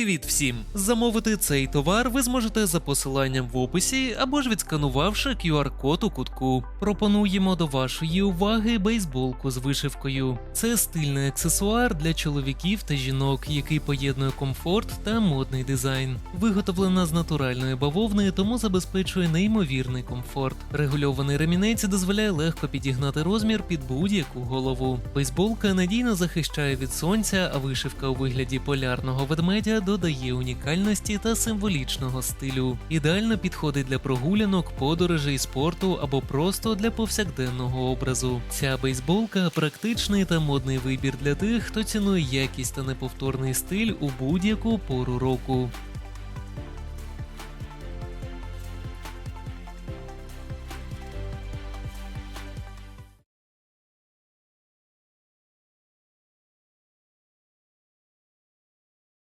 Привіт всім! Замовити цей товар ви зможете за посиланням в описі або ж відсканувавши QR-код у кутку. Пропонуємо до вашої уваги бейсболку з вишивкою. Це стильний аксесуар для чоловіків та жінок, який поєднує комфорт та модний дизайн. Виготовлена з натуральної бавовни, тому забезпечує неймовірний комфорт. Регульований ремінець дозволяє легко підігнати розмір під будь-яку голову. Бейсболка надійно захищає від сонця, а вишивка у вигляді полярного ведмедя додає унікальності та символічного стилю. Ідеально підходить для прогулянок, подорожей, спорту або просто для повсякденного образу. Ця бейсболка практичний та модний вибір для тих, хто цінує якість та неповторний стиль у будь-яку пору року.